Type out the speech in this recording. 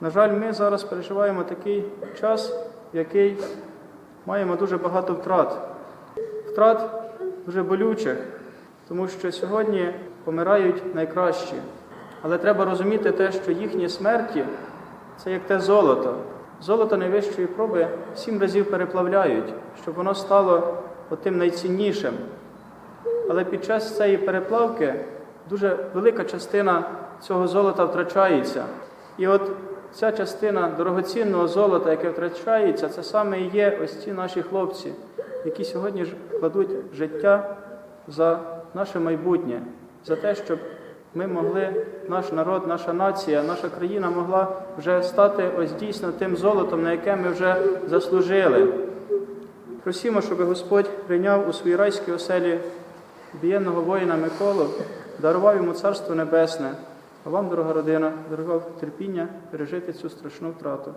На жаль, ми зараз переживаємо такий час, в який маємо дуже багато втрат. Втрат дуже болючих, тому що сьогодні помирають найкращі. Але треба розуміти те, що їхні смерті це як те золото. Золото найвищої проби сім разів переплавляють, щоб воно стало отим найціннішим. Але під час цієї переплавки дуже велика частина цього золота втрачається. І от ця частина дорогоцінного золота, яке втрачається, це саме і є ось ці наші хлопці, які сьогодні кладуть життя за наше майбутнє, за те, щоб ми могли, наш народ, наша нація, наша країна могла вже стати ось дійсно тим золотом, на яке ми вже заслужили. Просімо, щоб Господь прийняв у своїй райській оселі бієнного воїна Миколу, дарував йому Царство Небесне, а вам, дорога родина, дорога терпіння пережити цю страшну втрату.